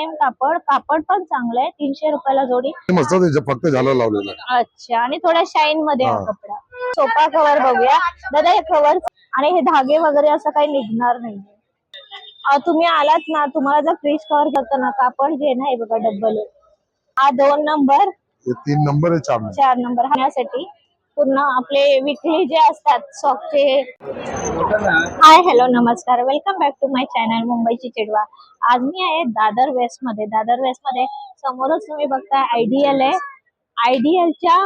Same कापड कापड पण चांगलं आहे तीनशे रुपयाला जोडी. मस्त त्याच्या फक्त झालं लावलेलं आहे. अच्छा आणि थोड्या शाईन मध्ये हा. हा. कपडा. सोपा कव्हर बघूया. दादा हे कव्हर आणि हे धागे वगैरे असं काही निघणार नाही तुम्ही आलात ना तुम्हाला जर फ्रीज कव्हर करतं ना कापड जे ना हे बघा डब्बल हा दोन नंबर हे तीन नंबर आहे चार नंबर चार नंबर हाण्यासाठी पूर्ण आपले विकली जे असतात सॉकचे हाय हॅलो नमस्कार. Welcome back to my channel मुंबईची चिडवा. आज मी आहे दादर वेस्टमध्ये दादर वेस्टमध्ये समोरच तुम्ही बघताय आयडियल आहे. आयडियलच्या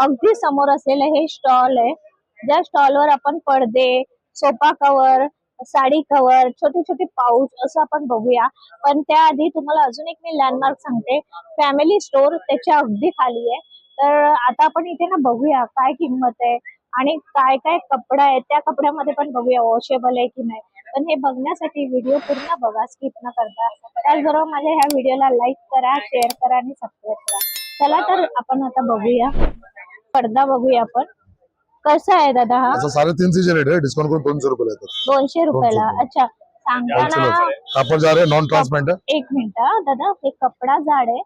अगदी समोर असलेलं हे स्टॉल आहे. ज्या स्टॉलवर आपण पडदे सोफा कव्हर साडी कव्हर छोटे छोटे पाऊच असं आपण बघूया. पण त्याआधी तुम्हाला अजून एक मी लँडमार्क सांगते. फॅमिली स्टोर त्याच्या अगदी खाली आहे. तर आता आपण इथे ना बघूया काय किंमत आहे आणि काय काय कपडा आहे त्या कपड्यामध्ये पण बघूया वॉशेबल आहे की नाही. पण हे बघण्यासाठी व्हिडिओ पूर्ण बघा स्किप न करता. त्याचबरोबर माझ्या ह्या व्हिडिओला लाईक करा शेअर करा आणि सबस्क्राईब करा. चला तर आपण आता बघूया. पडदा बघूया आपण. कसं आहे दादा हा? असं साडेतीनशे रेट आहे. डिस्काउंट करून दोनशे रुपये येतात दोनशे रुपयाला. रुपये. अच्छा. सांगताना कापड नॉन ट्रान्सपरंट आहे. एक मिनिट हा, दादा हे कपडा जाड आहे.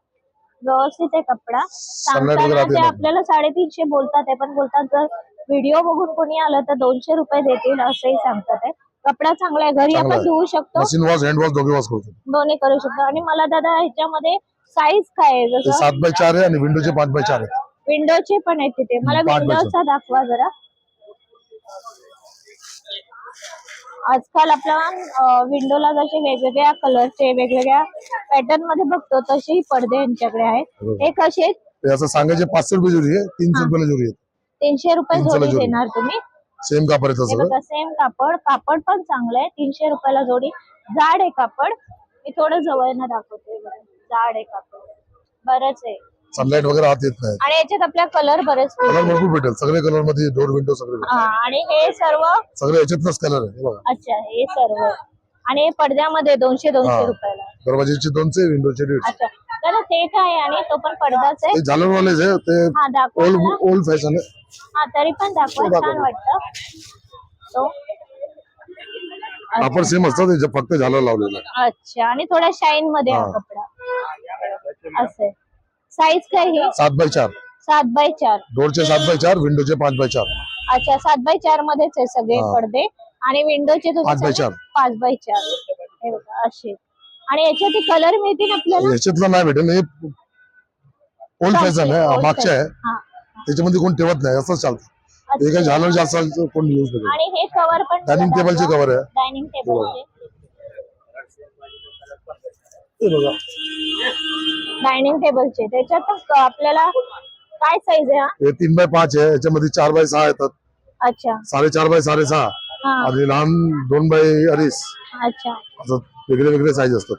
व्यवस्थित आहे कपडा. सांगताना ते. आपल्याला साडेतीनशे बोलतात आहे पण बोलतात जर व्हिडिओ बघून कोणी आलं तर दोनशे रुपये देतील असंही सांगतात आहे. कपडा चांगला आहे घरी आपण. धुवू शकतो. दोन्ही करू शकतो. आणि मला दादा ह्याच्यामध्ये साईज काय आहे जसं? सात बाय चार आहे आणि विंडोचे पाच बाय चार आहे विंडोचे पण आहेत तिथे. मला विंडोचा दाखवा जरा. आजकाल आपल्या विंडोला जसे वेगवेगळ्या कलरचे वेगवेगळ्या पॅटर्नमध्ये बघतो तसेही पडदे यांच्याकडे आहेत. हे कसे आहेत? असं सांगायचे पाचशे रुपये जुरी आहे तीनशे रुपयाला जुरी आहे. तीनशे रुपये जोडी जोडी. देणार तुम्ही. सेम कापड आहे हे तसं बघा सेम कापड. कापड पण चांगलं आहे तीनशे रुपयाला जोडी. जाड आहे कापड. मी थोडं जवळनं दाखवते जाड आहे कापड. बरंच आहे. सनलाईट वगैरे आत येत नाही आणि याच्यात आपल्या कलर बरेच कलर. भरपूर भेटेल. सगळे कलरमध्ये डोर विंडो सगळे भेटेल. हा आणि हे सर्व सगळे याच्यातच कलर आहे हे बघा. अच्छा हे सर्व. आणि हे पडद्यामध्ये दोनशे दोनशे हा. रुपयाला. दरवाजेचे दोनशे विंडोचे दीडशे. अच्छा. तर ते काय आहे? आणि तो पण पडदाच आहे? ते झालरवालेच आहे. ते हा दाखवा ओल्ड मला. ओल्ड फॅशन आहे. हा तरी पण दाखवा. छान वाटतं. तो. कापड सेम असतं फक्त झालर लावलेलं आहे. अच्छा आणि थोड्या शाईन मध्ये हा. हा. कपडा. असं साईज काय हे सात बाय चार. सात बाय चार. डोरचे सात बाय चार विंडोचे पाच बाय चार. अच्छा सात बाय चार मध्येच आहे सगळे हा. पडदे. आणि विंडोचे तुम्ही पाच बाय चार. पाच बाय चार. हे बघा असे. आणि याच्यात कलर मिळतील आपल्याला? याच्यातलं नाही भेटेल हे ओल्ड फॅशन आहे Old मागचे आहे. हा. त्याच्यामध्ये कोण ठेवत नाही असंच चालतं. हे काही झालर जास्त कोण युज नाही आणि हे कवर पण डायनिंग टेबलचे कव्हर आहे. डायनिंग टेबलचे हे बघा. डायनिंग टेबलचे त्याच्यात आपल्याला काय साईज आहे हा? हे तीन बाय पाच आहे. याच्यामध्ये चार बाय सहा येतात. अच्छा. साडेचार बाय साडेसहा हा. आणि लहान दोन बाय अडीच. अच्छा. असं वेगळे वेगळे साईज असतात.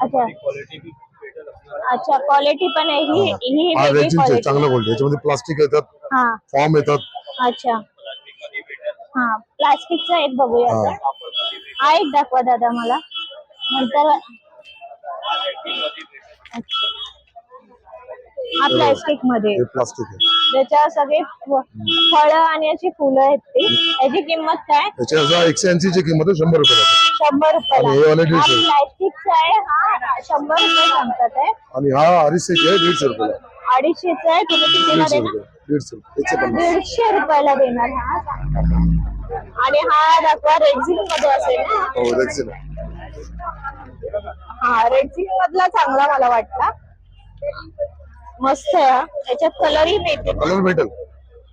अच्छा. अच्छा क्वालिटी पण आहे. ही ही. हा वेगळी रेजिनचे क्वालिटी चांगलं क्वालिटी याच्यामध्ये प्लास्टिक येतात. हा. फॉर्म येतात. अच्छा. हा प्लास्टिकचा एक बघूया. हा. आता. हा एक दाखवा दादा मला. नंतर. हा प्लास्टिकमध्ये. हे प्लास्टिक आहे. त्याच्या सगळे फळ आणि अशी फुलं आहेत ती याची किंमत काय? त्याची असं एकशे ऐंशी ची किंमत आहे शंभर रुपये शंभर रुपयाला आणि हे वाले हा दीडशे. प्लास्टिकचा आहे हा शंभर रुपये सांगतात आहे आणि हा अडीचशे आहे दीडशे रुपयाला अडीचशेचा आहे तुम्ही कितीला दीडशे देणार? रुपये दीडशे रुपये एकशे पन्नास. दीडशे रुपयाला देणार हा सांगतात आणि हा दाखवा रेक्झिनमध्ये असेल ना? हो आहे. हा रेक्झिन मधला चांगला मला वाटला. मस्त आहे हा. त्याच्यात कलरही मिळते कलर भेटेल.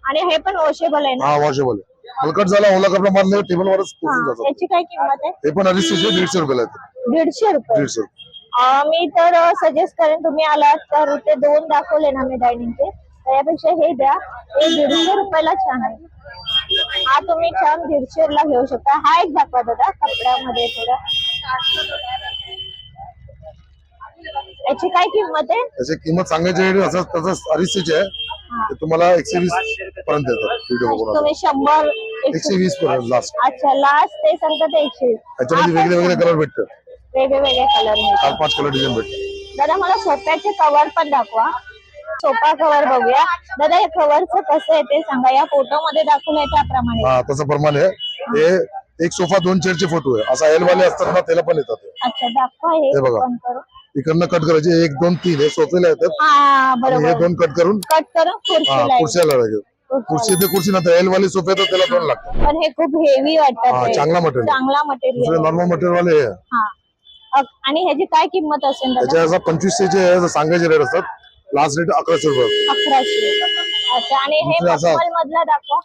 आणि हे पण वॉशेबल आहे ना? हा वॉशेबल हलकट झाला ओला कपडा मारले टेबल वरच हा जातात. याची काय किंमत आहे? हे पण अडीचशे दीडशे रुपयाला येतात दीडशे रुपये. दीडशे रुपये. अं, मी तर सजेस्ट करेन तुम्ही आलात तर ते दोन दाखवले ना मी डायनिंगचे त्यापेक्षा हे द्या. हे दीडशे रुपयाला छान आहे. हा तुम्ही छान दीडशे ला घेऊ शकता. हा एक दाखवा दादा कपड्यामध्ये थोडा. याची काय किंमत आहे? त्याची किंमत सांगायची असं तसंच अडीचशेची आहे. तुम्हाला एकशे वीस पर्यंत येतात व्हिडिओ तुम्ही शंभर एकशे वीस पर्यंत लास्ट अच्छा लास्ट ते सांगतात एकशे त्याच्यामध्ये वेगळे वेगळे कलर भेटतात. वेगळे वेगळे कलर चार पाच कलर डिझाईन भेटतात. दादा मला सोफ्याचे कव्हर पण दाखवा. सोफा कव्हर बघूया. दादा या कव्हरचं कसं आहे ते सांगा. या फोटो मध्ये दाखवलंय त्याप्रमाणे. हा तसं प्रमाणे. हे एक सोफा दोन चेअरचे फोटो आहे. असा एल वाले असतात ना त्याला पण येतात. अच्छा दाखवा हे बघा. इकडनं कट करायचे. एक दोन तीन. हे सोफेला येतात हा आणि हे बरोबर. दोन कट करून कट हा खुर्शीला खुर्शीला लागेल खुर्ची ते खुर्ची नंतर. एल वाली सोफे तर त्याला दोन लागतात. पण हे खूप हेवी हा वाटतात. चांगला मटेरियल चांगला दुसरे मटेरियल नॉर्मल मटेरियल वाले हे. आहे. हा आणि ह्याची काय किंमत असेल दादा त्याचे असं पंचवीसशे जे आहे, सांगायचे रेट असतात. लास्ट रेट अकराशे रुपये अकराशे. अच्छा आणि हे दुसरं असं- मखमल मधला दाखवा.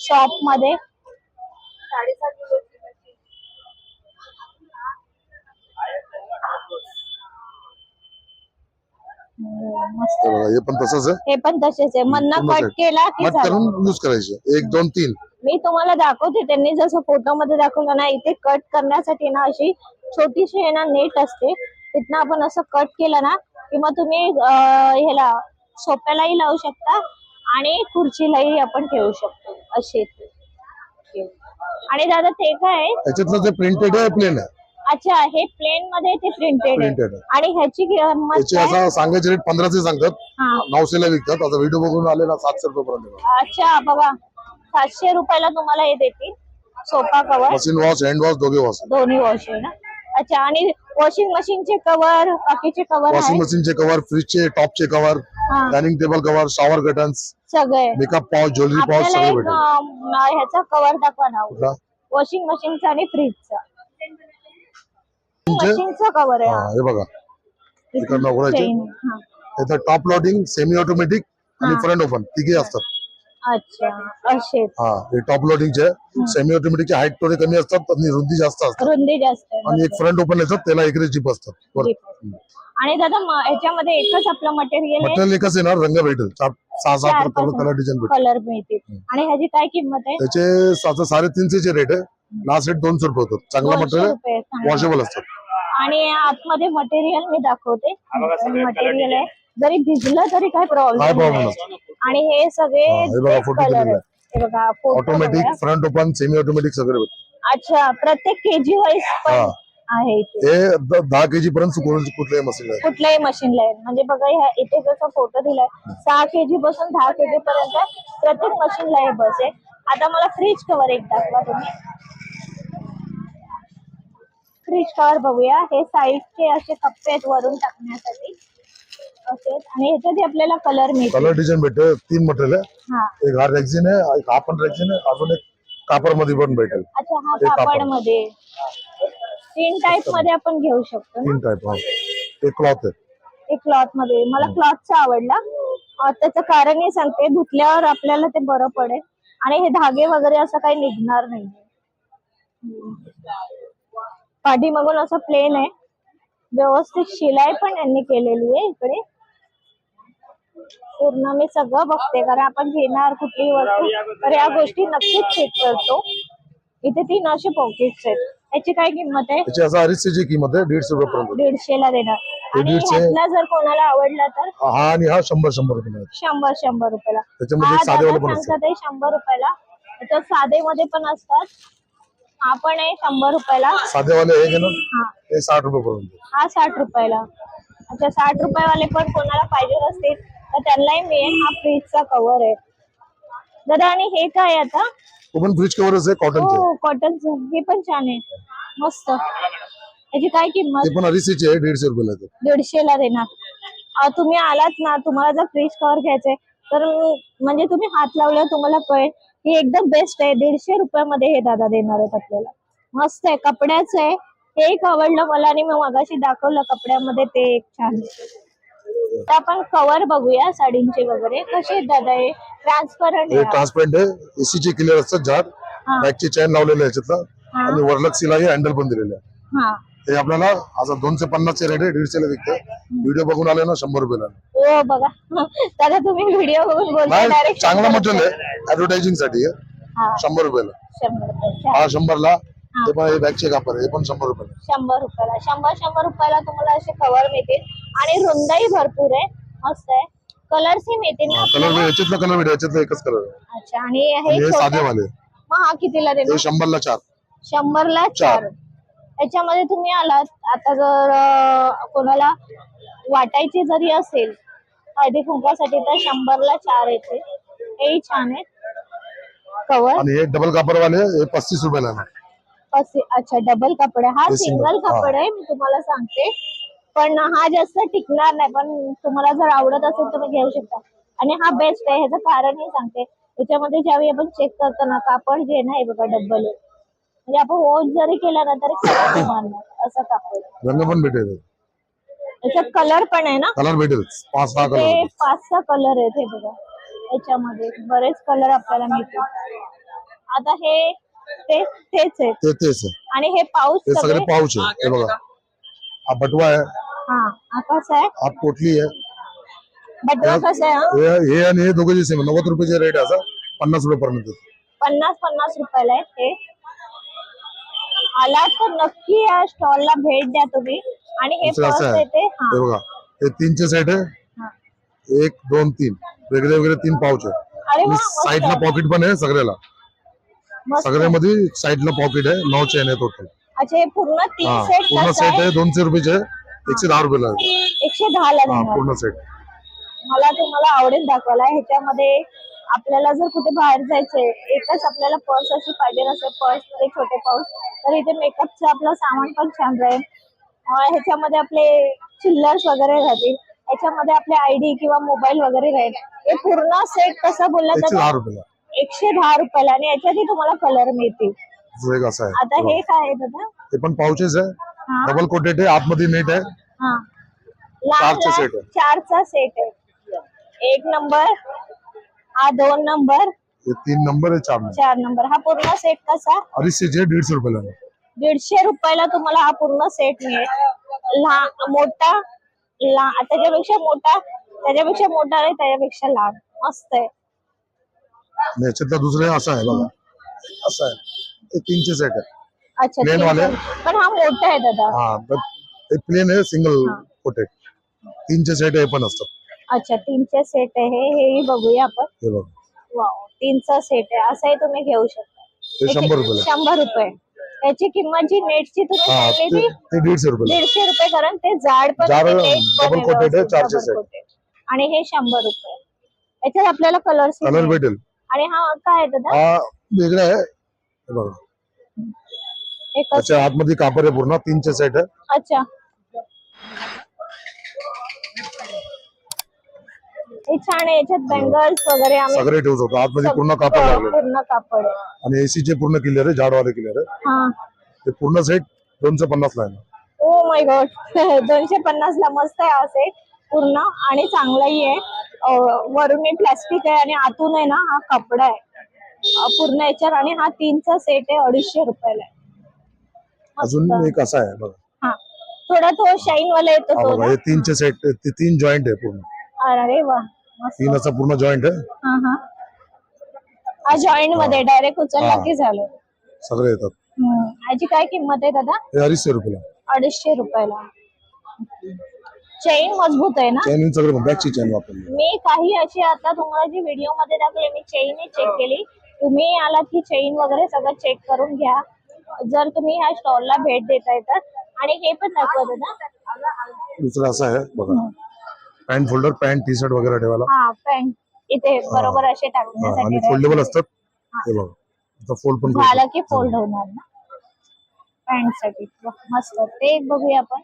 शॉपमध्ये. मस्त हे बघा हे पण तसंच आहे? हे पण तसेच आहे. मधनं पूर्ण कट set. केला की झालं. करून यूज करायचे. एक दोन तीन. मी तुम्हाला दाखवते त्यांनी जसं फोटो मध्ये दाखवलं ना इथे कट करण्यासाठी ना अशी छोटीशी आहे ना नेट असते. तिथनं आपण असं कट केलं ना की मग तुम्ही अं, ह्याला सोप्यालाही लावू शकता आणि खुर्चीलाही आपण ठेवू शकतो. अशी ती. आणि दादा ते काय आहे? याच्यातलं जे प्रिंटेड आहे प्लेन आहे. अच्छा हे प्लेन मध्ये ते प्रिंटेड आहे. प्रिंटेड आहे. आणि ह्याची किंमत त्याचे काय असं सांगायचे रेट पंधराचे सांगतात. हा. नऊशेला विकतात. आता व्हिडिओ बघून आले ना सातशे रुपये पर्यंत अच्छा बघा. सातशे रुपयाला तुम्हाला हे देतील. Sofa cover machine wash hand wash दोघे वॉश दोन्ही वॉशिंग ना? अच्छा आणि वॉशिंग मशीनचे कवर बाकीचे कवर वॉशिंग आहे मशीनचे कव्हर फ्रीजचे टॉपचे कव्हर हा, dining table cover shower curtains सगळे. मेकअप पाऊच ज्वेलरी आपल्याला सगळे एक भेटेल. अं, ह्याचा कवर दाखवा ना. कुठला? वॉशिंग मशीनचा आणि फ्रीजचा? मशीनचा कवर आहे हा, बघा. इकडनं उघडायचे. Chain, हा. टॉप लोडिंग सेमी ऑटोमॅटिक आणि हा. फ्रंट ओपन तिघे असतात. अच्छा असे. हा हे टॉप लोडिंगचे सेमी ऑटोमॅटिकचे हाईट थोडे कमी असतात आणि रुंदी जास्त असतात. रुंदी जास्त आहे आणि एक फ्रंट ओपन येतात त्याला एकरे जीप असतात. आणि दादा म- ह्याच्यामध्ये एकच आपलं मटेरियल आहे? मटेरियल एकच येणार रंग भेटेल. चार सहा चार सात पाच कलर डिझाईन भेटेल. कलर मिळतील. आणि ह्याची काय किंमत आहे? त्याचे सात साडेतीनशे रेट आहे. लास्ट रेट दोनशे रुपये होतात. चांगला दोनशे मटेरियल रुपये. वॉशेबल असतात. आणि आतमध्ये मटेरियल मी दाखवते. मटेरियल आहे. जरी भिजलं तरी काय प्रॉब्लेम प्रॉब्लेम नाही. आणि हे सगळे कलर हे बघा automatic. Front open semi automatic सगळे अच्छा प्रत्येक केजी वाईज पण हा. आहे हे द- दहा केजी पर्यंत कुठल्याही मशीन आहे. कुठल्याही मशीनला आहे. म्हणजे बघा ह्या इथे जसा फोटो दिलाय सहा केजी पासून दहा केजी पर्यंत प्रत्येक मशीनला हे बस आहे. आता मला फ्रीज कव्हर एक दाखवा तुम्ही. फ्रीज कव्हर बघूया. हे साईडचे असे कप्पे आहेत वरून टाकण्यासाठी. आहेत. आणि ह्याच्यात आपल्याला कलर मिळतो कलर डिझाईन भेटेल तीन मटेरियल आहे. हा. एक हा रेक्झिन आहे एक हा पण रेक्झिन आहे अजून एक कापरमध्ये पण भेटेल. अच्छा हा हे कापड. कापडमध्ये तीन टाईपमध्ये आपण घेऊ शकतो ना? तीन टाईप हा. एक क्लॉथ आहे. ते क्लॉथमध्ये. मला क्लॉथचा आवडला. अं, त्याचं कारणही सांगते धुतल्यावर आपल्याला ते बरं पडेल. आणि हे धागे वगैरे असं काही निघणार नाही पाठीमागून असं प्लेन आहे. व्यवस्थित शिलाई पण यांनी केलेली आहे इकडे. पूर्ण मी सगळं बघते कारण आपण घेणार कुठलीही वस्तू तर या गोष्टी नक्कीच चेक करतो. इथे तीन असे पॉकेट्स आहेत. याची काय किंमत आहे? त्याची किंमत आहे दीडशे रुपये पर्यंत. दीडशेला देणार. आणि दीडशे. ह्यातला जर कोणाला आवडला तर? हा आणि हा शंभर शंभर रुपये. शंभर शंभर रुपयाला. त्याच्यामध्ये हा एक साधेवाले दादा पण असतात. सांगतात आहे शंभर रुपयाला. त्याच्यात साधे मध्ये पण असतात. हा पण आहे शंभर रुपयाला. साधेवाले हे घेणार हा. हे साठ रुपये पर्यंत हा साठ रुपयाला. अच्छा साठ रुपयावाले पण कोणाला पाहिजे असतील तर त्यांनाही मिळेल. हा फ्रीजचा कव्हर आहे. दादा आणि हे काय आता? तो पण फ्रीज कव्हरच आहे कॉटनचे हो कॉटनचं हे पण छान आहे. मस्त. याची काय किंमत? ते पण अडीचशेचे आहे दीडशे रुपयाला येतात दीडशेला देणार. अं, तुम्ही आलात ना तुम्हाला जर फ्रीज कव्हर घ्यायचंय तर म्हणजे तुम्ही हात लावल्यावर तुम्हाला कळेल. की एकदम बेस्ट आहे. दीडशे रुपयामध्ये हे दादा देणार आहेत आपल्याला. मस्त आहे. कपड्याचं आहे. हे एक आवडलं मला आणि मी मगाशी दाखवलं कपड्यामध्ये ते एक छान. आता आपण कव्हर बघूया साडींचे वगैरे. कसे आहेत दादा हे? ट्रान्सपरंट हे ट्रान्सपरंट आहे. एसीचे क्लिअर असतात झाड. हा. बॅकची चॅन लावलेले आहे याच्यातला हा. आणि वरलक सिलाई हँडल पण दिलेले आहे. हा. हे आपल्याला आता दोनशे पन्नासचे रेट आहे दीडशेला विकतं. व्हिडिओ बघून आले ना शंभर रुपयाला. हो बघा. दादा तुम्ही व्हिडिओ बघून चांगला मटेरियल आहे ऍडव्हर्टायझिंगसाठी. हा. शंभर रुपयाला. रुपये हा शंभरला. ते पण हे बॅगचे आहे, हे पण शंभर रुपयाला. शंभर रुपयाला. शंभर शंभर रुपयाला तुम्हाला असे कव्हर मिळतील. आणि रुंदाई भरपूर आहे. मस्त आहे. कलर्सही मिळतील ना कलर याच्यातला कलर भेटेल याच्यातला एकच कलर अच्छा आणि हे हे साधेवाले. मग हा कितीला देणार? हे शंभरला चार. शंभरला चार. याच्यामध्ये तुम्ही आलात आता जर कोणाला वाटायची जरी असेल हळदी कुंकासाठी तर शंभरला चार येते. हेही छान आहे. कवर आणि हे डबल कापडवाले हे पस्तीस रुपयाला आहे. अच्छा डबल कपडे हा हे सिंगल हा. कपडे आहे मी तुम्हाला सांगते. पण हा जास्त टिकणार नाही पण तुम्हाला जर आवडत असेल तुम्ही घेऊ शकता. आणि हा बेस्ट आहे ह्याचं कारणही सांगते. याच्यामध्ये ज्यावेळी आपण चेक करतो ना कापड जे आहे ना हे बघा डब्बल आहे. म्हणजे आपण वॉश जरी केला ना तरी असं कापड आहे. रंग पण भेटेल. याच्यात कलर पण आहे ना? कलर भेटेल. पाच सहा ते कलर पाच सहा कलर आहेत हे बघा. याच्यामध्ये बरेच कलर आपल्याला मिळतील. आता हे ते तेच आहेत. ते तेच आहे. आणि हे पाऊस ते सगळे सगळे पाऊच आहे हे बघा. हा बटवा आहे. हा हा कसं आहे? हा पोटली आहे. बटवा कसं आहे हा? हे हे आणि हे दोघे सेम नव्वद रुपयाचे रेट आहे असं? पन्नास रुपये पर्यंत. पन्नास पन्नास रुपयाला आहे ते आला तर नक्की या स्टॉलला भेट द्या तुम्ही. आणि हे असं पर्स आहे. येते हा. हे बघा हे तीनचे सेट आहे. हा. एक दोन तीन. वेगळे वेगळे तीन पाऊच आहे अरे साईडला पॉकेट पण आहे सगळ्याला. मस्त. सगळ्यामध्ये साईडला पॉकेट आहे नऊ चेन आहे टोटल अच्छा हे पूर्ण तीन हा सेट पूर्ण कसं सेट आहे? आहे दोनशे रुपयाचे आहे. एकशे दहा रुपयाला आहे. एकशे दहा ला हा पूर्ण सेट मला तुम्हाला आवडेल दाखवायला. ह्याच्यामध्ये आपल्याला जर कुठे बाहेर जायचंय एकच आपल्याला पर्स अशी पाहिजे नसेल पर्समध्ये छोटे पाऊस तर इथे मेकअपचं आपलं सामान पण छान राहील. ह्याच्यामध्ये आपले चिल्लर्स वगैरे राहतील. ह्याच्यामध्ये आपले आयडी किंवा मोबाईल वगैरे राहील. हे पूर्ण सेट कसं बोलला एकशे दहा जातं रुपयाला. एकशे दहा रुपयाला आणि याच्यातही तुम्हाला कलर मिळतील. आता हे काय आहे दादा? हे पण पाऊचेस आहे. हा. डबल कोटेड आहे आतमध्ये नेट हा. चारचा आहे. चारचा सेट आहे. एक नंबर हा दोन नंबर हे तीन नंबर आहे चार नंबर. चार नंबर. हा पूर्ण सेट कसा? अडीचशेचे दीडशे रुपयाला आहे. दीडशे रुपयाला तुम्हाला हा पूर्ण सेट मिळेल. लहान मोठा लहान त्याच्यापेक्षा मोठा त्याच्यापेक्षा मोठा आणि त्याच्यापेक्षा लहान. मस्त आहे. आणि याच्यातला दुसरं असं आहे बघा. असं आहे. हे तीनशे सेट आहे. अच्छा Plain वाले? पण हा मोठा आहे दादा. हा तर हे प्लेन आहे सिंगल कोटेड तीनशे सेट हे पण असतात अच्छा तीनचे सेट आहे. हेही बघूया आपण. हे बघा. तीनचा सेट आहे. असंही तुम्ही घेऊ शकता. शंभर रुपयाला. आहे. शंभर रुपये. याची किंमत जी नेटची तुम्ही सांगितली ते दीडशे रुपयाला. आहे. दीडशे रुपये कारण ते जाड पण आहे चारशे. आणि हे शंभर रुपये. याच्यात आपल्याला कलर्स कलर भेटेल. आणि हा काय दादा? हा वेगळा आहे. बघा. त्याच्या आतमध्ये कापड आहे पूर्ण तीनशे सेट आहे. अच्छा. हे छान आहे. याच्यात बँगल्स वगैरे आम्ही सगळे ठेवू शकतो. आतमध्ये पूर्ण कापड लागले पूर्ण कापड आहे. आणि एसी चे पूर्ण क्लिअर आहे जाडवाले क्लिअर आहे. हा. ते पूर्ण सेट दोनशे पन्नास ला आहे ओ माय गॉड दोनशे पन्नास ला मस्त आहे हा सेट पूर्ण आणि चांगलाही आहे. अं, वरून प्लास्टिक आहे आणि आतून आहे ना हा कपडा आहे. अं, पूर्ण याच्यावर आणि हा तीनचा सेट आहे अडीचशे रुपयाला आहे. अजून एक असा आहे बघा. हा. थोडा तो शाईन वाला येतो हा तो बघा ना. हे तीनचे सेट तीन जॉईंट आहे पूर्ण. अरे वा. तीन असा पूर्ण जॉईंट आहे. हा हा. हा जॉईंटमध्ये डायरेक्ट उचलला हा. की झालं? सगळे येतात. हम्म. याची काय किंमत आहे दादा? हे अडीचशे रुपयाला. अडीचशे रुपयाला. चेन मजबूत आहे ना? चैन सगळे बॅगची चैन वापरली. मी काही अशी आता तुम्हाला जी व्हिडिओमध्ये दाखवली मी चेन चेक केली. तुम्ही आलात की चेन वगैरे सगळं चेक करून घ्या. जर तुम्ही ह्या स्टॉलला भेट देता येतात आणि हे पण दाखवत ना? दुसरं असं आहे बघा. Pant folder pant T shirt वगैरे ठेवायला? हा पॅन्ट इथे बरोबर असे हा, आणि. फोल्डेबल असतात? हे. बघा. आता फोल्ड पण करू झालं शकतो. की फोल्ड होणार ना? पॅन्टसाठी. वा, मस्त. ते एक बघूया आपण.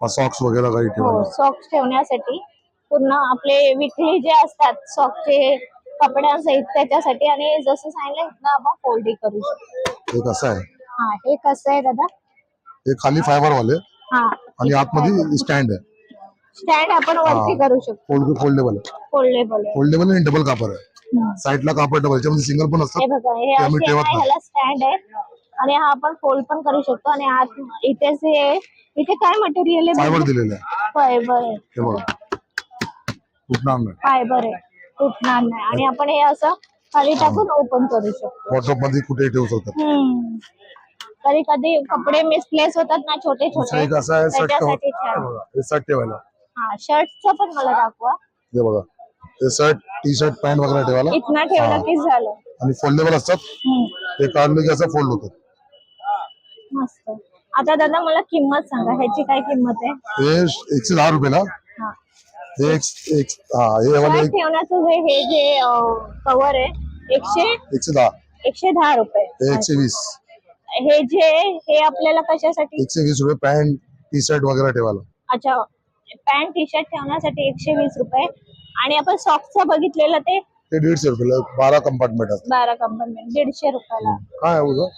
हा सॉक्स वगैरे काही हो ठेवायला. सॉक्स ठेवण्यासाठी पूर्ण आपले विकली जे असतात सॉक्सचे कपड्यांसहित त्याच्यासाठी आणि जसं सांगितलं आपण फोल्डिंग करू शकतो. एक असं आहे? हा हे कसं आहे दादा? हे खाली फायबर वाले. हा. आणि आतमध्ये स्टँड आहे. स्टँड आपण वरती हा. करू शकतो. फोल्ड फोल्डेबल आहे. फोल्डेबल आहे. फोल्डेबल आणि डबल कापड आहे. साईडला कापड डबल सिंगल पण हे असतात बघा हे ते आम्ही असे ठेवत आहे, नाही. ह्याला स्टँड आहे. आणि हा आपण फोल्ड पण करू शकतो. आणि आत इथे जे इथे काय मटेरियल आहे फायबर दिलेलं आहे. फायबर आहे. हे बघा. तुटणार नाही. फायबर आहे. तुटणार नाही. आणि आपण हे असं खाली टाकून ओपन करू शकतो. वॉटअपमध्ये कुठेही ठेवू शकतात. हम्म. कधी कधी कपडे मिसप्लेस होतात ना छोटे छोटे. त्याच्यासाठी छान. हे शर्ट ठेवायला. हा शर्टचं पण मला दाखवा. हे बघा हे शर्ट टी शर्ट पॅन्ट वगैरे ठेवायला. इथनं ठेवलं की झालं. आणि फोल्डेबल असतात. ते काढले की असं फोल्ड होतात मस्त. आता दादा मला किंमत सांगा. ह्याची काय किंमत आहे? हे एकशे दहा रुपयाला हा. हे एक एक हा हे वाले शर्ट एक- ठेवण्याचं हे जे कव्हर आहे एकशे एकशे दहा. एकशे दहा रुपये. हे एकशे वीस. हे जे हे आपल्याला कशासाठी? एकशे वीस रुपये पॅन्ट टी शर्ट वगैरे ठेवायला. अच्छा पॅन्ट टी शर्ट ठेवण्यासाठी एकशे वीस रुपये. आणि आपण सॉक्सचं बघितलेलं ते? ते दीडशे रुपयाला बारा कंपार्टमेंट असतात बारा कंपार्टमेंट दीडशे रुपयाला. काय आहे उगं?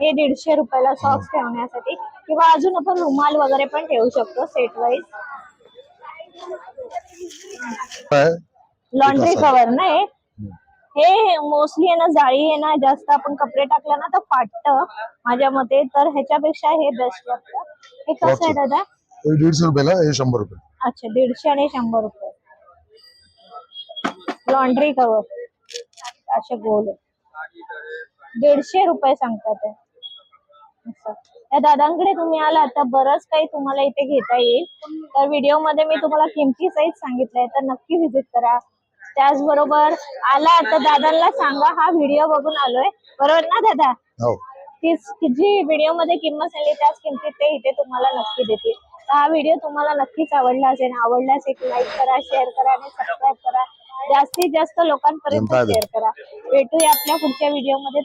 हे दीडशे रुपयाला सॉक्स ठेवण्यासाठी. किंवा अजून आपण रुमाल वगैरे पण ठेवू शकतो सेट वाईज काय? लॉन्ड्री. कव्हर ना हे हे मोस्टली आहे ना जाळी आहे ना जास्त आपण कपडे टाकलं ना तर फाटतं माझ्या मते. तर ह्याच्यापेक्षा हे बेस्ट वाटतं. हे कसं आहे दादा? हे दीडशे रुपयाला हे शंभर रुपये. अच्छा दीडशे आणि शंभर रुपये. लॉन्ड्री कव्हर असे गोल आहे. दीडशे रुपये सांगतात ते. असं. या दादांकडे तुम्ही आलात तर बरंच काही तुम्हाला इथे घेता येईल. तर व्हिडिओमध्ये मी तुम्हाला किमती सहित सांगितलंय तर नक्की व्हिजिट करा. त्याचबरोबर आला तर दादांना सांगा हा व्हिडिओ बघून आलोय. बरोबर ना दादा? हो. तीच जी व्हिडिओमध्ये किंमत सांगली त्याच किमतीत ते इथे तुम्हाला नक्की देतील. तर हा व्हिडिओ तुम्हाला नक्कीच आवडला असेल. आवडल्यास एक लाईक करा शेअर करा आणि सबस्क्राईब करा. जास्तीत जास्त लोकांपर्यंत. शेअर करा. भेटूया आपल्या पुढच्या व्हिडिओमध्ये.